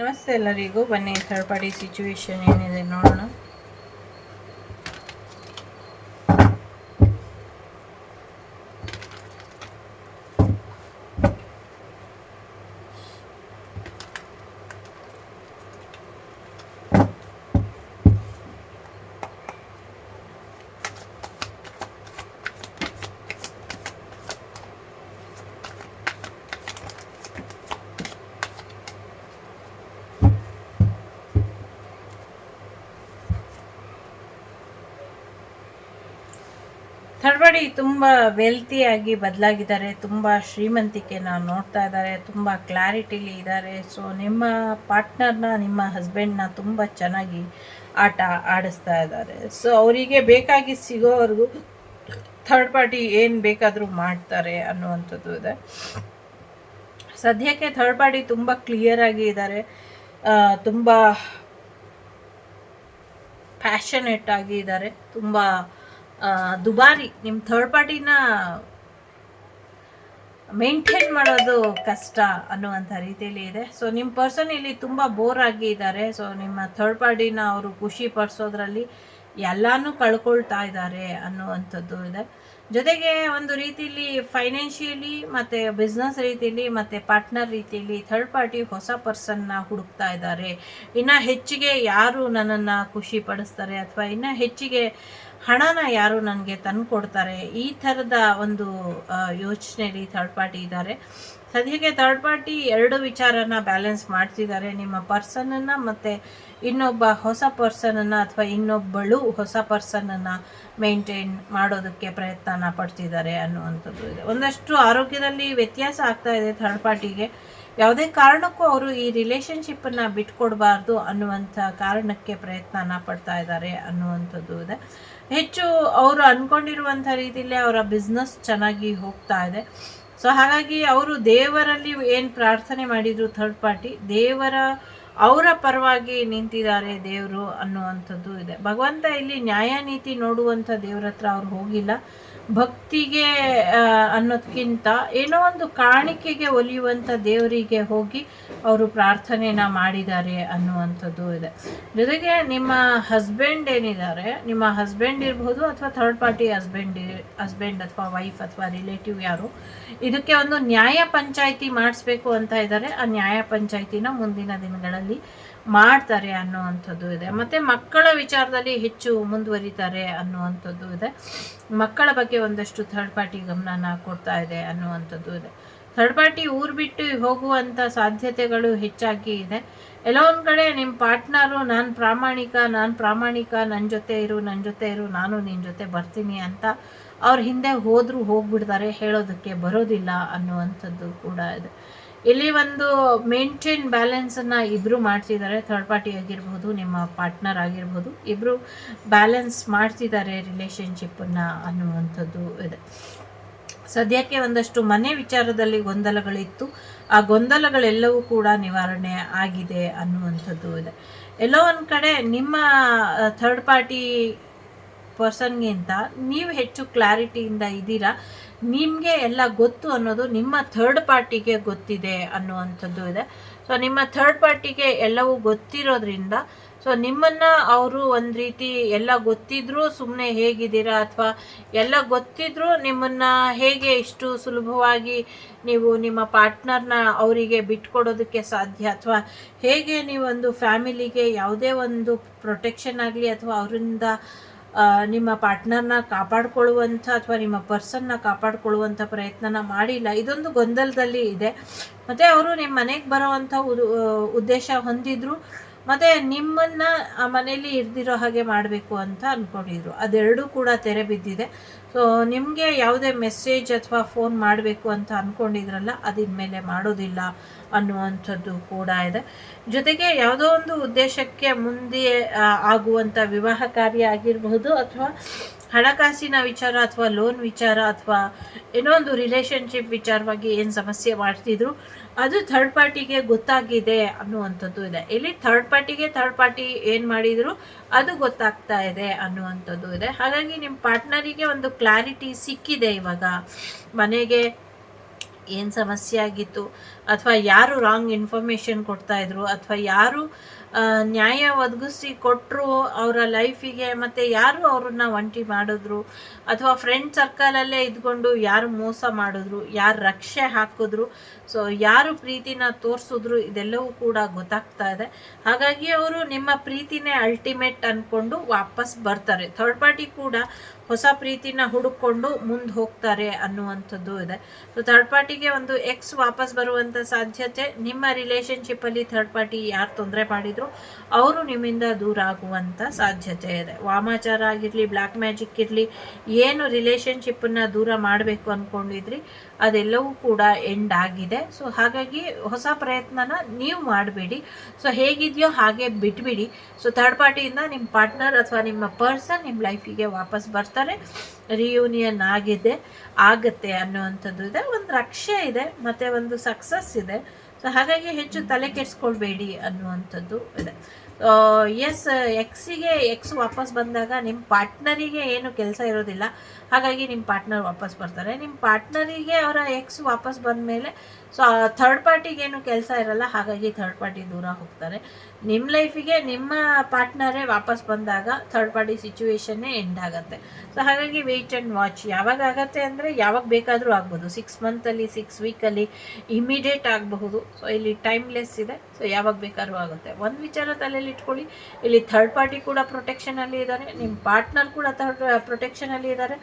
ನಮಸ್ತೆ ಎಲ್ಲರಿಗೂ ಬನ್ನಿ ಥರ್ಡ್ ಪಾರ್ಟಿ ಸಿಚುವೇಶನ್ ಏನಿದೆ ನೋಡೋಣ. ಪಾರ್ಟಿ ತುಂಬ ವೆಲ್ತಿಯಾಗಿ ಬದಲಾಗಿದ್ದಾರೆ, ತುಂಬ ಶ್ರೀಮಂತಿಕೆನ ನೋಡ್ತಾ ಇದ್ದಾರೆ, ತುಂಬ ಕ್ಲಾರಿಟಿಲಿ ಇದ್ದಾರೆ. ಸೊ ನಿಮ್ಮ ಪಾರ್ಟ್ನರ್ನ ನಿಮ್ಮ ಹಸ್ಬೆಂಡ್ನ ತುಂಬ ಚೆನ್ನಾಗಿ ಆಟ ಆಡಿಸ್ತಾ ಇದ್ದಾರೆ. ಸೊ ಅವರಿಗೆ ಬೇಕಾಗಿ ಸಿಗೋವರೆಗೂ ಥರ್ಡ್ ಪಾರ್ಟಿ ಏನು ಬೇಕಾದರೂ ಮಾಡ್ತಾರೆ ಅನ್ನುವಂಥದ್ದು ಇದೆ. ಸದ್ಯಕ್ಕೆ ಥರ್ಡ್ ಪಾರ್ಟಿ ತುಂಬ ಕ್ಲಿಯರ್ ಆಗಿ ಇದ್ದಾರೆ. ತುಂಬ ಪ್ಯಾಷನೇಟ್ ಆಗಿ ಇದ್ದಾರೆ. ತುಂಬ ದುಬಾರಿ ನಿಮ್ಮ ಥರ್ಡ್ ಪಾರ್ಟಿನ ಮೇಂಟೈನ್ ಮಾಡೋದು ಕಷ್ಟ ಅನ್ನುವಂಥ ರೀತಿಯಲ್ಲಿ ಇದೆ. ಸೊ ನಿಮ್ಮ ಪರ್ಸನ್ ಇಲ್ಲಿ ತುಂಬ ಬೋರ್ ಆಗಿ ಇದ್ದಾರೆ. ಸೊ ನಿಮ್ಮ ಥರ್ಡ್ ಪಾರ್ಟಿನ ಅವರು ಖುಷಿ ಪಡಿಸೋದ್ರಲ್ಲಿ ಎಲ್ಲಾನು ಕಳ್ಕೊಳ್ತಾ ಇದ್ದಾರೆ ಅನ್ನುವಂಥದ್ದು ಇದೆ. ಜೊತೆಗೆ ಒಂದು ರೀತಿಯಲ್ಲಿ ಫೈನಾನ್ಷಿಯಲಿ ಮತ್ತು ಬಿಸ್ನೆಸ್ ರೀತಿಯಲ್ಲಿ ಮತ್ತು ಪಾರ್ಟ್ನರ್ ರೀತಿಯಲ್ಲಿ ಥರ್ಡ್ ಪಾರ್ಟಿ ಹೊಸ ಪರ್ಸನ್ನ ಹುಡುಕ್ತಾ ಇದ್ದಾರೆ. ಇನ್ನು ಹೆಚ್ಚಿಗೆ ಯಾರು ನನ್ನನ್ನು ಖುಷಿ ಪಡಿಸ್ತಾರೆ ಅಥವಾ ಇನ್ನು ಹೆಚ್ಚಿಗೆ ಹಣನ ಯಾರು ನನಗೆ ತಂದು ಕೊಡ್ತಾರೆ ಈ ಥರದ ಒಂದು ಯೋಚನೆಯಲ್ಲಿ ಥರ್ಡ್ ಪಾರ್ಟಿ ಇದ್ದಾರೆ. ಸದ್ಯಕ್ಕೆ ಥರ್ಡ್ ಪಾರ್ಟಿ ಎರಡು ವಿಚಾರನ ಬ್ಯಾಲೆನ್ಸ್ ಮಾಡ್ತಿದ್ದಾರೆ. ನಿಮ್ಮ ಪರ್ಸನನ್ನು ಮತ್ತು ಇನ್ನೊಬ್ಬ ಹೊಸ ಪರ್ಸನನ್ನು ಅಥವಾ ಇನ್ನೊಬ್ಬಳು ಹೊಸ ಪರ್ಸನನ್ನು ಮೇಂಟೈನ್ ಮಾಡೋದಕ್ಕೆ ಪ್ರಯತ್ನನ ಪಡ್ತಿದ್ದಾರೆ ಅನ್ನುವಂಥದ್ದು ಇದೆ. ಒಂದಷ್ಟು ಆರೋಗ್ಯದಲ್ಲಿ ವ್ಯತ್ಯಾಸ ಆಗ್ತಾ ಇದೆ ಥರ್ಡ್ ಪಾರ್ಟಿಗೆ ಯಾವುದೇ ಕಾರಣಕ್ಕೂ ಅವರು ಈ ರಿಲೇಷನ್ಶಿಪ್ಪನ್ನು ಬಿಟ್ಕೊಡ್ಬಾರ್ದು ಅನ್ನುವಂಥ ಕಾರಣಕ್ಕೆ ಪ್ರಯತ್ನನ ಪಡ್ತಾ ಇದ್ದಾರೆ ಅನ್ನುವಂಥದ್ದು ಇದೆ. ಹೆಚ್ಚು ಅವರು ಅಂದ್ಕೊಂಡಿರುವಂಥ ರೀತಿಯಲ್ಲಿ ಅವರ ಬಿಸ್ನೆಸ್ ಚೆನ್ನಾಗಿ ಹೋಗ್ತಾ ಇದೆ. ಸೊ ಹಾಗಾಗಿ ಅವರು ದೇವರಲ್ಲಿ ಏನು ಪ್ರಾರ್ಥನೆ ಮಾಡಿದರು ಥರ್ಡ್ ಪಾರ್ಟಿ ದೇವರ, ಅವರ ಪರವಾಗಿ ನಿಂತಿದ್ದಾರೆ ದೇವರು ಅನ್ನುವಂಥದ್ದು ಇದೆ. ಭಗವಂತ ಇಲ್ಲಿ ನ್ಯಾಯ ನೀತಿ ನೋಡುವಂಥ ದೇವರ ಹತ್ರ ಅವ್ರು ಹೋಗಿಲ್ಲ. ಭಕ್ತಿಗೆ ಅನ್ನೋದಕ್ಕಿಂತ ಏನೋ ಒಂದು ಕಾಣಿಕೆಗೆ ಒಲಿಯುವಂಥ ದೇವರಿಗೆ ಹೋಗಿ ಅವರು ಪ್ರಾರ್ಥನೆನ ಮಾಡಿದ್ದಾರೆ ಅನ್ನುವಂಥದ್ದು ಇದೆ. ಜೊತೆಗೆ ನಿಮ್ಮ ಹಸ್ಬೆಂಡ್ ಏನಿದ್ದಾರೆ, ನಿಮ್ಮ ಹಸ್ಬೆಂಡ್ ಇರಬಹುದು ಅಥವಾ ಥರ್ಡ್ ಪಾರ್ಟಿ ಹಸ್ಬೆಂಡ್ ಹಸ್ಬೆಂಡ್ ಅಥವಾ ವೈಫ್ ಅಥವಾ ರಿಲೇಟಿವ್ ಯಾರು, ಇದಕ್ಕೆ ಒಂದು ನ್ಯಾಯ ಪಂಚಾಯಿತಿ ಮಾಡಿಸ್ಬೇಕು ಅಂತ ಇದ್ದಾರೆ. ಆ ನ್ಯಾಯ ಪಂಚಾಯಿತಿನ ಮುಂದಿನ ದಿನಗಳಲ್ಲಿ ಮಾಡ್ತಾರೆ ಅನ್ನುವಂಥದ್ದು ಇದೆ. ಮತ್ತು ಮಕ್ಕಳ ವಿಚಾರದಲ್ಲಿ ಹೆಚ್ಚು ಮುಂದುವರಿತಾರೆ ಅನ್ನುವಂಥದ್ದು ಇದೆ. ಮಕ್ಕಳ ಬಗ್ಗೆ ಒಂದಷ್ಟು ಥರ್ಡ್ ಪಾರ್ಟಿ ಗಮನನ ಕೊಡ್ತಾ ಇದೆ ಅನ್ನುವಂಥದ್ದು ಇದೆ. ಥರ್ಡ್ ಪಾರ್ಟಿ ಊರು ಬಿಟ್ಟು ಹೋಗುವಂಥ ಸಾಧ್ಯತೆಗಳು ಹೆಚ್ಚಾಗಿ ಇದೆ. ಎಲ್ಲೋ ಕಡೆ ನಿಮ್ಮ ಪಾರ್ಟ್ನರು ನಾನು ಪ್ರಾಮಾಣಿಕ ನಾನು ಪ್ರಾಮಾಣಿಕ ನನ್ನ ಜೊತೆ ಇರು ನನ್ನ ಜೊತೆ ಇರು, ನಾನು ನಿನ್ನ ಜೊತೆ ಬರ್ತೀನಿ ಅಂತ ಅವ್ರ ಹಿಂದೆ ಹೋದರೂ ಹೋಗ್ಬಿಡ್ತಾರೆ, ಹೇಳೋದಕ್ಕೆ ಬರೋದಿಲ್ಲ ಅನ್ನುವಂಥದ್ದು ಕೂಡ ಇದೆ. ಇಲ್ಲಿ ಒಂದು ಮೇಂಟೈನ್ ಬ್ಯಾಲೆನ್ಸನ್ನು ಇಬ್ಬರು ಮಾಡ್ತಿದ್ದಾರೆ. ಥರ್ಡ್ ಪಾರ್ಟಿ ಆಗಿರ್ಬೋದು, ನಿಮ್ಮ ಪಾರ್ಟ್ನರ್ ಆಗಿರ್ಬೋದು. ಇಬ್ಬರು ಬ್ಯಾಲೆನ್ಸ್ ಮಾಡ್ತಿದ್ದಾರೆ ರಿಲೇಷನ್ಶಿಪ್ಪನ್ನು ಅನ್ನುವಂಥದ್ದು ಇದೆ. ಸದ್ಯಕ್ಕೆ ಒಂದಷ್ಟು ಮನೆ ವಿಚಾರದಲ್ಲಿ ಗೊಂದಲಗಳಿತ್ತು. ಆ ಗೊಂದಲಗಳೆಲ್ಲವೂ ಕೂಡ ನಿವಾರಣೆ ಆಗಿದೆ ಅನ್ನುವಂಥದ್ದು ಇದೆ. ಎಲ್ಲೋ ಒಂದು ಕಡೆ ನಿಮ್ಮ ಥರ್ಡ್ ಪಾರ್ಟಿ ಪರ್ಸನ್ಗಿಂತ ನೀವು ಹೆಚ್ಚು ಕ್ಲಾರಿಟಿಯಿಂದ ಇದ್ದೀರಾ? ನಿಮಗೆ ಎಲ್ಲ ಗೊತ್ತು ಅನ್ನೋದು ನಿಮ್ಮ ಥರ್ಡ್ ಪಾರ್ಟಿಗೆ ಗೊತ್ತಿದೆ ಅನ್ನುವಂಥದ್ದು ಇದೆ. ಸೊ ನಿಮ್ಮ ಥರ್ಡ್ ಪಾರ್ಟಿಗೆ ಎಲ್ಲವೂ ಗೊತ್ತಿರೋದ್ರಿಂದ ಸೊ ನಿಮ್ಮನ್ನು ಅವರು ಒಂದು ರೀತಿ ಎಲ್ಲ ಗೊತ್ತಿದ್ರೂ ಸುಮ್ಮನೆ ಹೇಗಿದ್ದೀರಾ ಅಥವಾ ಎಲ್ಲ ಗೊತ್ತಿದ್ರೂ ನಿಮ್ಮನ್ನು ಹೇಗೆ ಇಷ್ಟು ಸುಲಭವಾಗಿ ನೀವು ನಿಮ್ಮ ಪಾರ್ಟ್ನರ್ನ ಅವರಿಗೆ ಬಿಟ್ಕೊಡೋದಕ್ಕೆ ಸಾಧ್ಯ ಅಥವಾ ಹೇಗೆ ನೀವೊಂದು ಫ್ಯಾಮಿಲಿಗೆ ಯಾವುದೇ ಒಂದು ಪ್ರೊಟೆಕ್ಷನ್ ಆಗಲಿ ಅಥವಾ ಅವರಿಂದ ನಿಮ್ಮ ಪಾರ್ಟ್ನರ್ನ ಕಾಪಾಡ್ಕೊಳ್ಳುವಂಥ ಅಥವಾ ನಿಮ್ಮ ಪರ್ಸನ್ನ ಕಾಪಾಡ್ಕೊಳ್ಳುವಂಥ ಪ್ರಯತ್ನನ ಮಾಡಿಲ್ಲ. ಇದೊಂದು ಗೊಂದಲದಲ್ಲಿ ಇದೆ. ಮತ್ತು ಅವರು ನಿಮ್ಮ ಮನೆಗೆ ಬರೋವಂಥ ಉದ್ ಉದ್ದೇಶ ಹೊಂದಿದ್ರು. ಮತ್ತು ನಿಮ್ಮನ್ನು ಆ ಮನೇಲಿ ಇರ್ದಿರೋ ಹಾಗೆ ಮಾಡಬೇಕು ಅಂತ ಅಂದ್ಕೊಂಡಿದ್ರು ಅದೆರಡೂ ಕೂಡ ತೆರೆ ಬಿದ್ದಿದೆ. ಸೊ ನಿಮಗೆ ಯಾವುದೇ ಮೆಸೇಜ್ ಅಥವಾ ಫೋನ್ ಮಾಡಬೇಕು ಅಂತ ಅಂದ್ಕೊಂಡಿದ್ರಲ್ಲ ಅದಿನ್ಮೇಲೆ ಮಾಡೋದಿಲ್ಲ ಅನ್ನುವಂಥದ್ದು ಕೂಡ ಇದೆ. ಜೊತೆಗೆ ಯಾವುದೋ ಒಂದು ಉದ್ದೇಶಕ್ಕೆ ಮುಂದೆ ಆಗುವಂಥ ವಿವಾಹ ಕಾರ್ಯ ಆಗಿರಬಹುದು ಅಥವಾ ಹಣಕಾಸಿನ ವಿಚಾರ ಅಥವಾ ಲೋನ್ ವಿಚಾರ ಅಥವಾ ಏನೋ ಒಂದು ರಿಲೇಷನ್ಶಿಪ್ ವಿಚಾರವಾಗಿ ಏನು ಸಮಸ್ಯೆ ಮಾಡ್ತಿದ್ರು ಅದು ಥರ್ಡ್ ಪಾರ್ಟಿಗೆ ಗೊತ್ತಾಗಿದೆ ಅನ್ನುವಂಥದ್ದು ಇದೆ. ಇಲ್ಲಿ ಥರ್ಡ್ ಪಾರ್ಟಿಗೆ ಥರ್ಡ್ ಪಾರ್ಟಿ ಏನು ಮಾಡಿದ್ರು, ಅದು ಗೊತ್ತಾಗ್ತಾ ಇದೆ ಅನ್ನುವಂಥದ್ದು ಇದೆ. ಹಾಗಾಗಿ ನಿಮ್ಮ ಪಾರ್ಟ್ನರಿಗೆ ಒಂದು ಕ್ಲಾರಿಟಿ ಸಿಕ್ಕಿದೆ ಇವಾಗ. ಮನೆಗೆ ಏನು ಸಮಸ್ಯೆ ಆಗಿತ್ತು? ಅಥವಾ ಯಾರು ರಾಂಗ್ ಇನ್ಫಾರ್ಮೇಷನ್ ಕೊಡ್ತಾ ಇದ್ರು? ಅಥವಾ ಯಾರು ನ್ಯಾಯ ಒದಗಿಸಿ ಕೊಟ್ಟರು ಅವರ ಲೈಫಿಗೆ ಮತ್ತು ಯಾರು ಅವ್ರನ್ನ ಒಂಟಿ ಮಾಡಿದ್ರು? ಅಥವಾ ಫ್ರೆಂಡ್ ಸರ್ಕಲಲ್ಲೇ ಇದ್ಕೊಂಡು ಯಾರು ಮೋಸ ಮಾಡಿದ್ರು? ಯಾರು ರಕ್ಷೆ ಹಾಕಿದ್ರು? ಸೊ ಯಾರು ಪ್ರೀತಿನ ತೋರಿಸಿದ್ರು? ಇದೆಲ್ಲವೂ ಕೂಡ ಗೊತ್ತಾಗ್ತಾ ಇದೆ. ಹಾಗಾಗಿ ಅವರು ನಿಮ್ಮ ಪ್ರೀತಿನೇ ಅಲ್ಟಿಮೇಟ್ ಅಂದ್ಕೊಂಡು ವಾಪಸ್ ಬರ್ತಾರೆ. ಥರ್ಡ್ ಪಾರ್ಟಿ ಕೂಡ ಹೊಸ ಪ್ರೀತಿನ ಹುಡುಕೊಂಡು ಮುಂದೆ ಹೋಗ್ತಾರೆ ಅನ್ನುವಂಥದ್ದು ಇದೆ. ಸೊ ಥರ್ಡ್ ಪಾರ್ಟಿಗೆ ಒಂದು ಎಕ್ಸ್ ವಾಪಸ್ ಬರುವಂಥ ಸಾಧ್ಯತೆ. ನಿಮ್ಮ ರಿಲೇಷನ್ಶಿಪ್ಪಲ್ಲಿ ಥರ್ಡ್ ಪಾರ್ಟಿ ಯಾರು ತೊಂದರೆ ಮಾಡಿದ್ರು, ಅವರು ನಿಮ್ಮಿಂದ ದೂರ ಆಗುವಂಥ ಸಾಧ್ಯತೆ ಇದೆ. ವಾಮಾಚಾರ ಆಗಿರಲಿ ಬ್ಲ್ಯಾಕ್ ಮ್ಯಾಜಿಕ್ ಇರಲಿ, ಏನು ರಿಲೇಷನ್ಶಿಪ್ಪನ್ನು ದೂರ ಮಾಡಬೇಕು ಅಂದ್ಕೊಂಡಿದ್ರಿ ಅದೆಲ್ಲವೂ ಕೂಡ ಎಂಡ್ ಆಗಿದೆ. ಸೊ ಹಾಗಾಗಿ ಹೊಸ ಪ್ರಯತ್ನನ ನೀವು ಮಾಡಬೇಡಿ. ಸೊ ಹೇಗಿದೆಯೋ ಹಾಗೆ ಬಿಟ್ಬಿಡಿ. ಸೊ ಥರ್ಡ್ ಪಾರ್ಟಿಯಿಂದ ನಿಮ್ಮ ಪಾರ್ಟ್ನರ್ ಅಥವಾ ನಿಮ್ಮ ಪರ್ಸನ್ ನಿಮ್ಮ ಲೈಫಿಗೆ ವಾಪಸ್ ಬರ್ತಾರೆ ರಿಯೂನಿಯನ್ ಆಗಿದೆ, ಆಗತ್ತೆ ಅನ್ನುವಂಥದ್ದು ಇದೆ. ಒಂದು ರಕ್ಷೆ ಇದೆ, ಮತ್ತೆ ಒಂದು ಸಕ್ಸಸ್ ಇದೆ. ಸೊ ಹಾಗಾಗಿ ಹೆಚ್ಚು ತಲೆ ಕೆಡಿಸ್ಕೊಳ್ಬೇಡಿ ಅನ್ನುವಂಥದ್ದು ಇದೆ. ಎಸ್ ಎಕ್ಸಿಗೆ ಎಕ್ಸ್ ವಾಪಸ್ ಬಂದಾಗ ನಿಮ್ಮ ಪಾರ್ಟ್ನರಿಗೆ ಏನು ಕೆಲಸ ಇರೋದಿಲ್ಲ. ಹಾಗಾಗಿ ನಿಮ್ಮ ಪಾರ್ಟ್ನರ್ ವಾಪಸ್ ಬರ್ತಾರೆ. ನಿಮ್ಮ ಪಾರ್ಟ್ನರಿಗೆ ಅವರ ಎಕ್ಸ್ ವಾಪಸ್ ಬಂದ ಮೇಲೆ ಸೊ ಆ ಥರ್ಡ್ ಪಾರ್ಟಿಗೇನು ಕೆಲಸ ಇರಲ್ಲ, ಹಾಗಾಗಿ ಥರ್ಡ್ ಪಾರ್ಟಿ ದೂರ ಹೋಗ್ತಾರೆ. ನಿಮ್ಮ ಲೈಫಿಗೆ ನಿಮ್ಮ ಪಾರ್ಟ್ನರೇ ವಾಪಸ್ ಬಂದಾಗ ಥರ್ಡ್ ಪಾರ್ಟಿ ಸಿಚುವೇಶನ್ನೇ ಎಂಡ್ ಆಗುತ್ತೆ. ಸೊ ಹಾಗಾಗಿ ವೆಯ್ಟ್ ಆ್ಯಂಡ್ ವಾಚ್ ಯಾವಾಗ ಆಗುತ್ತೆ ಅಂದರೆ ಯಾವಾಗ ಬೇಕಾದರೂ ಆಗ್ಬೋದು. ಸಿಕ್ಸ್ ಮಂತಲ್ಲಿ ಸಿಕ್ಸ್ ವೀಕಲ್ಲಿ ಇಮಿಡಿಯೇಟ್ ಆಗಬಹುದು. ಸೊ ಇಲ್ಲಿ ಟೈಮ್ಲೆಸ್ ಇದೆ. ಸೊ ಯಾವಾಗ ಬೇಕಾದ್ರೂ ಆಗುತ್ತೆ. ಒಂದು ವಿಚಾರ ತಲೆಯಲ್ಲಿ ಇಟ್ಕೊಳ್ಳಿ. ಇಲ್ಲಿ ಥರ್ಡ್ ಪಾರ್ಟಿ ಕೂಡ ಪ್ರೊಟೆಕ್ಷನಲ್ಲಿ ಇದ್ದಾರೆ ನಿಮ್ಮ ಪಾರ್ಟ್ನರ್ ಕೂಡ ಥರ್ಡ್ ಪ್ರೊಟೆಕ್ಷನಲ್ಲಿ ಇದ್ದಾರೆ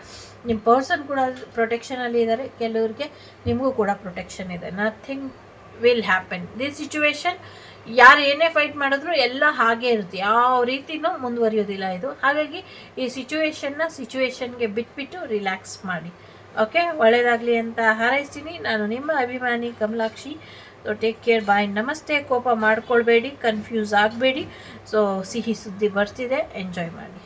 ನಿಮ್ಮ ಪರ್ಸನ್ ಕೂಡ ಪ್ರೊಟೆಕ್ಷನಲ್ಲಿ ಇದ್ದಾರೆ ಕೆಲವ್ರಿಗೆ ನಿಮಗೂ ಕೂಡ ಪ್ರೊಟೆಕ್ಷನ್ ಇದೆ. Nothing will happen this situation ಯಾರು ಏನೇ ಫೈಟ್ ಮಾಡಿದ್ರು ಎಲ್ಲ ಹಾಗೆ ಇರುತ್ತೆ. ಯಾವ ರೀತಿನೂ ಮುಂದುವರಿಯೋದಿಲ್ಲ ಇದು. ಹಾಗಾಗಿ ಈ ಸಿಚುವೇಶನ್ನ ಸಿಚುವೇಶನ್ಗೆ ಬಿಟ್ಬಿಟ್ಟು ರಿಲ್ಯಾಕ್ಸ್ ಮಾಡಿ. ಓಕೆ ಒಳ್ಳೆಯದಾಗಲಿ ಅಂತ ಹಾರೈಸ್ತೀನಿ. ನಾನು ನಿಮ್ಮ ಅಭಿಮಾನಿ Kamalakshi. So take care bye ನಮಸ್ತೆ. ಕೋಪ ಮಾಡ್ಕೊಳ್ಬೇಡಿ. ಕನ್ಫ್ಯೂಸ್ ಆಗಬೇಡಿ. ಸೊ ಸಿಹಿ ಸುದ್ದಿ ಬರ್ತಿದೆ. ಎಂಜಾಯ್ ಮಾಡಿ.